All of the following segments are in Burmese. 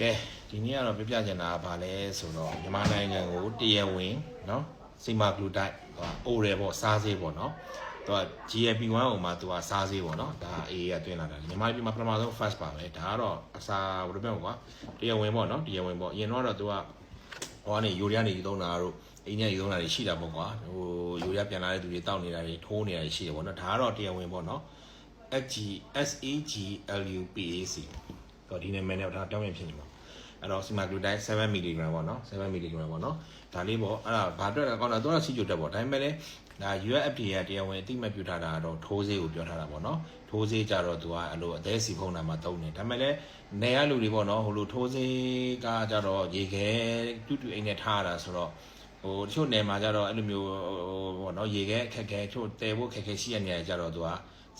ကဲဒီနေ့ကတော့ပြပြချင်တာကဘာလဲဆိုတော့မြန်မာနိုင်ငံကိုတရားဝင်เนาะစီမာဂလူတိုက်ဟိုအိုရဲပေါ့စားစေးပေါ့เนาะသူက GLP-1 ဟိုမှာသူကစားစေးပေါ့เนาะဒါ AA ကတွင်းလာတာမြန်မာပြည်မှာပထမဆုံး first ပါပဲဒါကတော့အစာဘယ်လိုပြောမလဲကွာတရားဝင်ပေါ့เนาะတရားဝင်ပေါ့အရင်တော့သူကဟိုကနေယူရီးယားနေယူသုံးတာတို့အိန္ဒိယယူသုံးတာတွေရှိတာပေါ့ကွာဟိုယူရီးယားပြန်လာတဲ့သူတွေတောက်နေတာတွေထိုးနေတာတွေရှိတယ်ပေါ့เนาะဒါကတော့တရားဝင်ပေါ့เนาะ SG SAGLUPAC တော့ဒီနာမည်နဲ့ဒါပြောင်းပြန်ဖြစ်နေမှာအဲ့တော့ semaglutide 7 mg ပေါ့နော်7 mg ပေါ့နော်ဒါလေးပေါ့အဲ့ဒါဘာအတွက်လဲကောင်းတာတော့စီကြိုတက်ပေါ့ဒါပေမဲ့လည်းဒါ UFDA ကတရားဝင်အတိမတ်ပြုထားတာကတော့ထိုးဆေးကိုပြောထားတာပေါ့နော်ထိုးဆေးကြတော့သူကအဲ့လိုအသေးစီဖုံးတာမှာတုံးတယ်ဒါပေမဲ့လည်းနေရလူတွေပေါ့နော်ဟိုလိုထိုးဆေးကကြတော့ရေခဲတူတူအိမ်နဲ့ထားရတာဆိုတော့ဟိုတချို့နယ်မှာကြတော့အဲ့လိုမျိုးဟိုပေါ့နော်ရေခဲအခက်ခဲတချို့တဲဖို့ခက်ခဲရှိရနေကြတော့သူက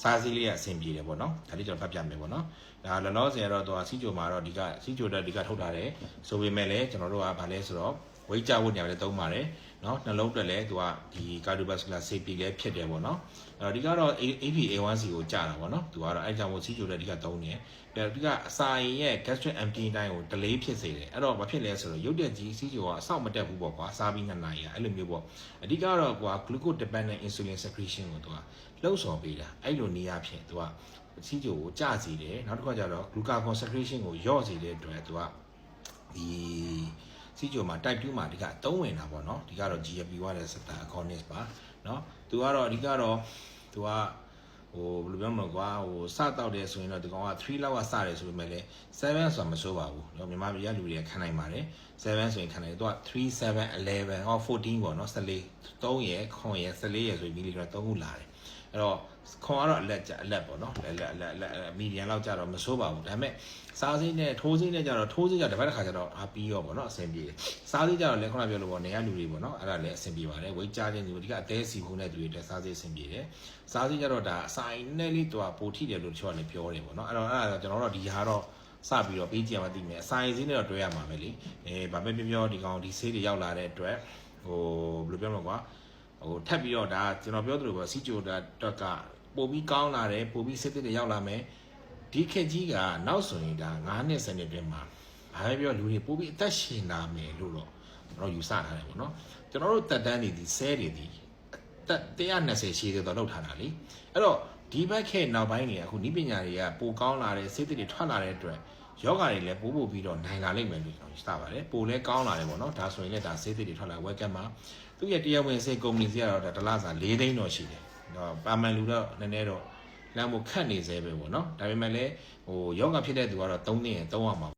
စားစည်းလေးကအဆင်ပြေတယ်ပေါ့နော်ဒါလေးကျွန်တော်ဖတ်ပြမယ်ပေါ့နော်ဒါလောလောဆယ်ကတော့သူကစီဂျိုမှာတော့ဒီကစီဂျိုတက်ဒီကထုတ်ထားတယ်ဆိုပေမဲ့လည်းကျွန်တော်တို့ကဗာလဲဆိုတော့ ဝိတ်ကြဖို့နေရာလည်းသုံးပါတယ်နော်နှလုံးအတွက်လည်းသူကဒီ cardiovascular safety လည်းဖြစ်တယ်ပေါ့နော်အဲ့တော့ဒီကတော့ APA1C ကိုကြာတာပေါ့နော်သူကတော့အဲ့ကြောင့်မို့စီဂျိုတက်ဒီကသုံးနေတယ်ဒီကအစာရင်ရဲ့ gastric empty တိုင်းကို delay ဖြစ်စေတယ်အဲ့တော့ဘာဖြစ်လဲဆိုတော့ရုပ်တက်ကြီးစီဂျိုကအဆောက်မတက်ဘူးပေါ့ကွာစားပြီးနှစ်နာရီအဲ့လိုမျိုးပေါ့အဓိကတော့ကွာ glucose dependent insulin secretion ကိုသူကလှုပ်ဆောင်ပေးတာအဲ့လိုနေရာဖြစ်သူကစီဂျိုကိုကျစေတယ်နောက်တစ်ခါကျတော့ glucagon secretion ကိုလျော့စေတဲ့အတွက်သူကဒီ စီဂျိုမှာ type 2မှာဒီကအသုံးဝင်တာပေါ့နော်ဒီကတော့ GLP-1 receptor agonist ပါနော်သူကတော့အဓိကတော့သူကဟိုဘယ်လိုပြောမလဲကွာဟိုစတောက်တယ်ဆိုရင်တော့ဒီကောင်က3လောက်ကစတယ်ဆိုပေမဲ့လည်း7ဆိုတာမဆိုးပါဘူးเนาะမြန်မာပြည်ရလူတွေကခံနိုင်ပါတယ်7ဆိုရင်ခံနိုင်တယ်သူက3 7 11ဟော14ပေါ့เนาะ14 3ရယ်ခွန်ရယ်14ရယ်ဆိုရင်မီလီဂရမ်3ခုလာတယ် အဲ့တော့ခွန်ကတော့အလက်ကြအလက်ပေါ့နော်အလက်အလက်အလက်မီဒီယံလောက်ကြတော့မဆိုးပါဘူးဒါပေမဲ့စားစိနဲ့ထိုးစိနဲ့ကြတော့ထိုးစိကြတစ်ပတ်တစ်ခါကြတော့အားပြီးရောပေါ့နော်အဆင်ပြေတယ်စားစိကြတော့လည်းခုနပြောလို့ပေါ့နေရလူတွေပေါ့နော်အဲ့ဒါလည်းအဆင်ပြေပါတယ်ဝိတ်ကြခြင်းဒီအဓိကအသေးစီခုနဲ့သူတွေတက်စားစိအဆင်ပြေတယ်စားစိကြတော့ဒါအဆိုင်နဲ့လေးသူကပိုထိတယ်လို့တချို့ကလည်းပြောတယ်ပေါ့နော်အဲ့တော့အဲ့ဒါကျွန်တော်တို့ဒီဟာတော့စပြီးတော့ပေးကြမှာသိမယ်အဆိုင်စင်းနဲ့တော့တွဲရမှာပဲလေအဲဗာပဲပြောပြောဒီကောင်ဒီဆေးတွေရောက်လာတဲ့အတွက်ဟိုဘယ်လိုပြောမလဲကွာ ဟိုထပ်ပြီးတော့ဒါကျွန်တော်ပြောသလိုပဲစီဂျိုတာတွက်ကပို့ပြီးကောင်းလာတယ်ပို့ပြီးစစ်စစ်တွေရောက်လာမယ်ဒီခက်ကြီးကနောက်ဆိုရင်ဒါ9နှစ်10နှစ်အတွင်းမှာဘာပဲပြောလူတွေပို့ပြီးအသက်ရှင်လာမယ်လို့တော့ကျွန်တော်ယူဆထားတယ်ပေါ့နော်ကျွန်တော်တို့တက်တန်းနေဒီဆဲတွေဒီတက်120ရှိသေးတော့လောက်ထားတာလေအဲ့တော့ ဒီဘက်ခဲနောက်ပိုင်းတွေကအခုဤပညာတွေကပိုကောင်းလာတယ်စစ်စစ်တွေထွက်လာတဲ့အတွက်ယောဂါတွေလည်းပို့ပို့ပြီးတော့နိုင်လာလိမ့်မယ်လို့ကျွန်တော်ယူဆပါတယ်ပိုလည်းကောင်းလာတယ်ပေါ့နော်ဒါဆိုရင်လည်းဒါစစ်စစ်တွေထွက်လာဝက်ကတ်မှာသူရဲ့တရားဝင်စေကုမ္ပဏီစီကတော့ဒါတစ်လားစာ၄သိန်းတော့ရှိတယ်တော့ပါမန်လူတော့နည်းနည်းတော့လမ်းမို့ခတ်နေသေးပဲပေါ့နော်ဒါပေမဲ့လည်းဟိုယောဂဖြစ်တဲ့သူကတော့၃သိန်းရင်၃အောင်မှာ